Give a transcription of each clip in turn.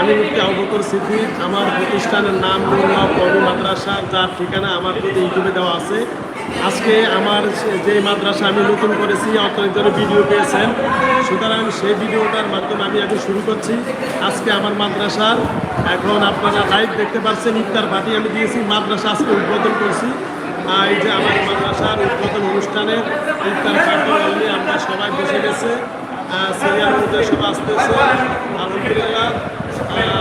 আমি মুক্তি আবকর সিদ্দিক আমার প্রতিষ্ঠানের নাম নুরুল্লাহ কবি মাদ্রাসা, যার ঠিকানা আমার প্রতি ইউটিউবে দেওয়া আছে। আজকে আমার যে মাদ্রাসা আমি নতুন করেছি অর্থনীতির ভিডিও পেয়েছেন, সুতরাং সেই ভিডিওটার মাধ্যমে আমি এখন শুরু করছি। আজকে আমার মাদ্রাসার এখন আপনারা লাইভ দেখতে পাচ্ছেন, ইফতার পার্টি আমি দিয়েছি, মাদ্রাসা আজকে উদ্বোধন করছি। এই যে আমার মাদ্রাসার উদ্বোধন অনুষ্ঠানে ইফতার পার্টি আমরা সবাই বসে গেছে। সিরিয়াল মধ্যে সব আসতেছে। আলহামদুলিল্লাহ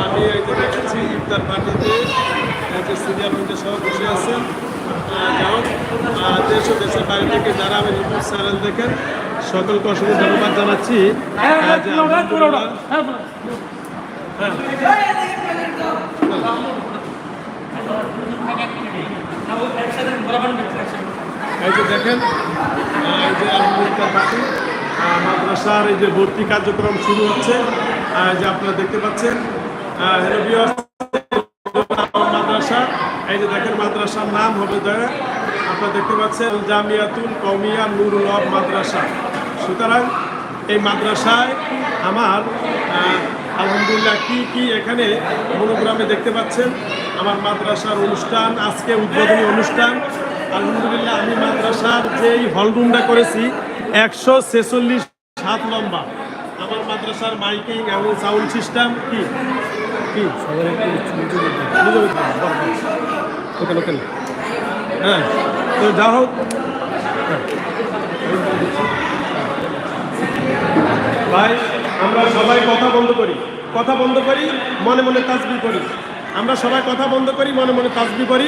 আমি এই দেখেছি ইফতার পার্টিতে যে সিরিয়াল মধ্যে সব বসে আছেন। আহ, দেশ ও দেশের বাইরে থেকে যারা আমি ইউটিউব চ্যানেল দেখেন সকলকে অসংখ্য ধন্যবাদ জানাচ্ছি। আহ, যে আলহামদুলিল্লাহ এই যে দেখেন এই যে আলহামদুলিল্লাহ মাদ্রাসার এই যে ভর্তি কার্যক্রম শুরু হচ্ছে যে আপনারা দেখতে পাচ্ছেন মাদ্রাসা, এই যে দেখেন মাদ্রাসার নাম হবে দয়া আপনারা দেখতে পাচ্ছেন, জামিয়াতুল কৌমিয়া নুরুল মাদ্রাসা। সুতরাং এই মাদ্রাসায় আমার আলহামদুলিল্লাহ কি কি এখানে মনোগ্রামে দেখতে পাচ্ছেন, আমার মাদ্রাসার অনুষ্ঠান, আজকে উদ্বোধনী অনুষ্ঠান। আলহামদুলিল্লাহ আমি মাদ্রাসার যেই হলরুমটা করেছি একশো ছেচল্লিশ, সাত লম্বা। আমার মাদ্রাসার মাইকিং এবং সাউন্ড সিস্টেম কি? হ্যাঁ তো যা হোক। ভাই, আমরা সবাই কথা বন্ধ করি। কথা বন্ধ করি, মনে মনে তাজবি করি। আমরা সবাই কথা বন্ধ করি, মনে মনে তাসবি করি।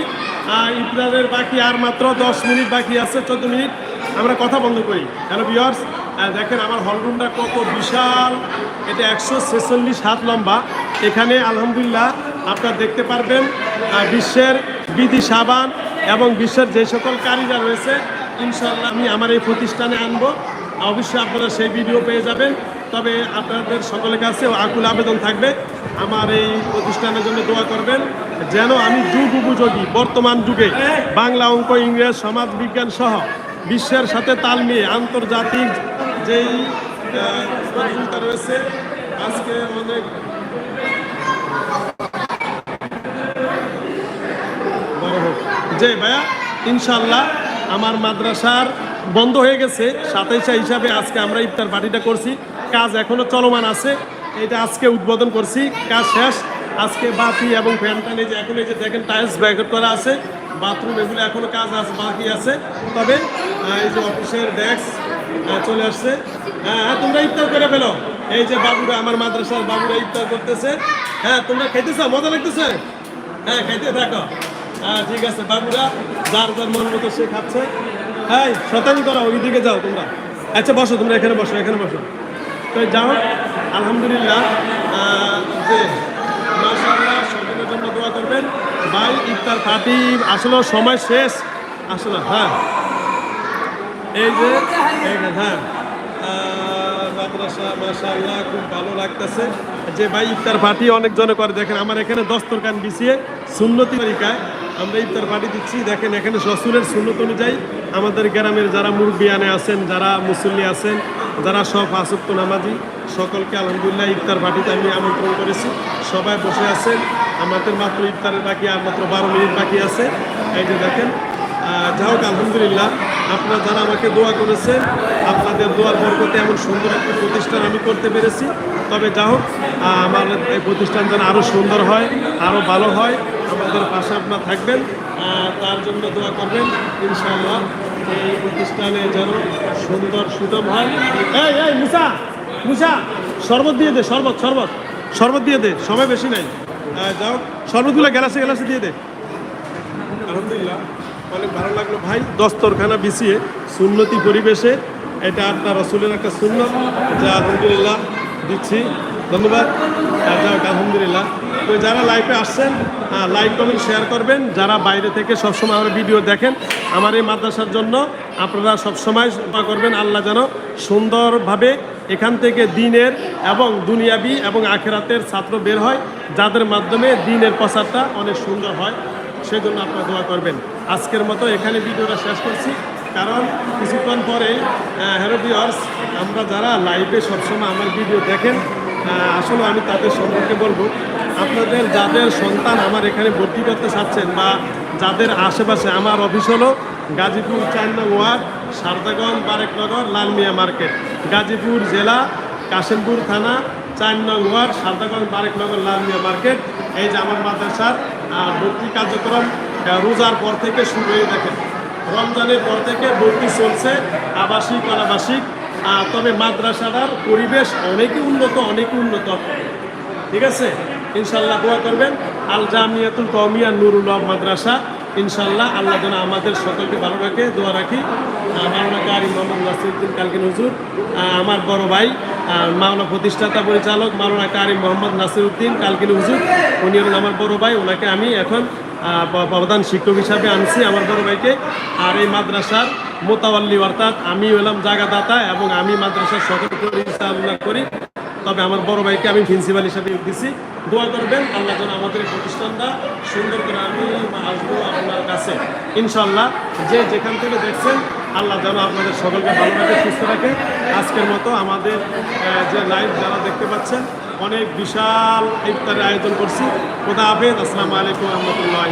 আর ইফতারের বাকি আর মাত্র দশ মিনিট বাকি আছে, চোদ্দ মিনিট। আমরা কথা বন্ধ করি। হ্যালো বিয়ার্স দেখেন আমার হলরুমটা কত বিশাল। এটা একশো ছেচল্লিশ হাত লম্বা। এখানে আলহামদুলিল্লাহ আপনারা দেখতে পারবেন বিশ্বের বিধি সাবান এবং বিশ্বের যে সকল কারিগর রয়েছে ইনশাল্লাহ আমি আমার এই প্রতিষ্ঠানে আনব। অবশ্যই আপনারা সেই ভিডিও পেয়ে যাবেন। তবে আপনাদের সকলের কাছে আকুল আবেদন থাকবে। আমার এই প্রতিষ্ঠানের জন্য দোয়া করবেন, যেন আমি যুগ উপযোগী, বর্তমান যুগে বাংলা অঙ্ক, ইংরেজ, সমাজ, বিজ্ঞান সহ বিশ্বের সাথে তাল মিলিয়ে আন্তর্জাতিক যেই প্রতিযোগিতা রয়েছে, আজকে অনেক যে ভাইয়া ইনশাল্লাহ আমার মাদ্রাসার বন্ধ হয়ে গেছে। সাতাইশা হিসাবে আজকে আমরা ইফতার পার্টিটা করছি। কাজ এখনও চলমান আছে। এটা আজকে উদ্বোধন করছি। কাজ শেষ। আজকে বাতি এবং ফ্যান এই যে এখন এই যে দেখেন টাইলস ব্যাকেট করা আছে। বাথরুম এগুলো এখনও কাজ আছে, বাকি আছে। তবে এই যে অফিসের ডেস্ক চলে আসছে। হ্যাঁ হ্যাঁ, তোমরা ইফতার করে ফেলো। এই যে বাবুরা আমার মাদ্রাসার বাবুরা ইফতার করতেছে। হ্যাঁ তোমরা খাইতেছ? মজা লাগতেছে? হ্যাঁ খাইতে থাকো। হ্যাঁ ঠিক আছে বাবুরা যার যার মন মতো সে খাচ্ছে। হ্যাঁ শতানি করো ওই দিকে যাও তোমরা। আচ্ছা বসো তোমরা এখানে বসো এখানে বসো। তো যাও আলহামদুলিল্লাহ যে মাশাআল্লাহ সকলের জন্য দোয়া করবেন। ভাই ইফতার পার্টি আসলে সময় শেষ। আসলে হ্যাঁ। এই যে হ্যাঁ। মাদ্রাসা মাশাআল্লাহ খুব ভালো লাগতেছে। যে ভাই ইফতার পার্টি অনেকজনে করে দেখেন আমার এখানে দস্তরকান বিছিয়ে সুন্নতি তরিকায় আমরা ইফতার পার্টি দিচ্ছি। দেখেন এখানে রসুলের সুন্নত অনুযায়ী আমাদের গ্রামের যারা মুরব্বিয়ানে আছেন যারা মুসল্লি আছেন যারা সব আসক্ত নামাজি সকলকে আলহামদুলিল্লাহ ইফতার পার্টিতে আমি আমন্ত্রণ করেছি। সবাই বসে আছেন। আমাদের মাত্র ইফতারের বাকি আর মাত্র বারো মিনিট বাকি আছে। এই যে দেখেন যা হোক, আলহামদুলিল্লাহ। আপনারা যারা আমাকে দোয়া করেছেন, আপনাদের দোয়ার বরকতে এমন সুন্দর একটা প্রতিষ্ঠান আমি করতে পেরেছি। তবে যা হোক আমার এই প্রতিষ্ঠান যেন আরও সুন্দর হয় আরও ভালো হয়, আমাদের পাশে আপনারা থাকবেন। তার জন্য দোয়া করবেন, ইনশাআল্লাহ এই প্রতিষ্ঠানে যেন সুন্দর সুদম হয়। শরবত দিয়ে দে, শরবত শরবত শরবত দিয়ে দে, সময় বেশি নাই। যাও শরবতগুলো গ্যালাসে গ্যালাসে দিয়ে দে। আলহামদুলিল্লাহ। অনেক ভালো লাগল। ভাই, দস্তরখানা বিছিয়ে সুন্নতি পরিবেশে, এটা আপনার রসুলের একটা সুন্নত, যা আলহামদুলিল্লাহ দিচ্ছি। ধন্যবাদ। যাক আলহামদুলিল্লাহ। তো যারা লাইভে আসছেন লাইক কমেন্ট শেয়ার করবেন। যারা বাইরে থেকে সবসময় আমার ভিডিও দেখেন, আমার এই মাদ্রাসার জন্য আপনারা সবসময় করবেন, আল্লাহ যেন সুন্দরভাবে এখান থেকে দিনের এবং দুনিয়াবি এবং আখেরাতের ছাত্র বের হয়, যাদের মাধ্যমে দিনের প্রচারটা অনেক সুন্দর হয়, সেজন্য আপনারা দোয়া করবেন। আজকের মতো এখানে ভিডিওটা শেষ করছি। কারণ কিছুক্ষণ পরে হ্যালো ভিউয়ার্স, আমরা যারা লাইভে সবসময় আমার ভিডিও দেখেন আসলে আমি তাদের সম্পর্কে বলব। আপনাদের যাদের সন্তান আমার এখানে ভর্তি করতে চাচ্ছেন বা যাদের আশেপাশে আমার অফিস হলো, গাজীপুর চার ওয়ার্ড, সারদাগঞ্জ, বারেকনগর লালমিয়া মার্কেট। গাজীপুর জেলা, কাশিমপুর থানা, চার ওয়ার্ড, সারদাগঞ্জ, বারেকনগর লালমিয়া মার্কেট। এই যে আমার মাদ্রাসার ভর্তি কার্যক্রম রোজার পর থেকে শুরু হয়ে দেখেন রমজানের পর থেকে ভর্তি চলছে আবাসিক অনাবাসিক তবে মাদ্রাসাটার পরিবেশ অনেকই উন্নত অনেক উন্নত। ঠিক আছে? ইনশাল্লাহ দোয়া করবেন। আল জামিয়াতুল কৌমিয়া নুরুল মাদ্রাসা ইনশাল্লাহ আল্লাহ যেন আমাদের সকলকে ভালো রাখে দোয়া রাখি। আহ, মাওলানা কারি মোহাম্মদ নাসিরুদ্দিন কালকিন হুজুর আমার বড় ভাই আহ, মাওলানা প্রতিষ্ঠাতা পরিচালক মাওলানা কারি মোহাম্মদ নাসিরুদ্দিন কালকিন হুজুর উনি হলেন আমার বড় ভাই ওনাকে আমি এখন প্রধান শিক্ষক হিসাবে আনছি আমার বড় ভাইকে। আর এই মাদ্রাসার মোতাবাল্লি, অর্থাৎ আমি হলাম জায়গাদাতা এবং আমি মাদ্রাসার সকল করি। তবে আমার বড় ভাইকে আমি প্রিন্সিপাল হিসাবে দিছি। দোয়া করবেন, আল্লাহ যেন আমাদের প্রতিষ্ঠানটা সুন্দর করে আমি আসব আপনার কাছে। ইনশাল্লাহ যে যেখান থেকে দেখছেন, আল্লাহ যেন আপনাদের সকলকে ভালো রাখে, সুস্থ রাখে। আজকের মতো আমাদের যে লাইভ যারা দেখতে পাচ্ছেন অনেক বিশাল ইফতারের আয়োজন করছি। খোদা হাফেজ। আসসালামু আলাইকুম রহমতুল্লাহ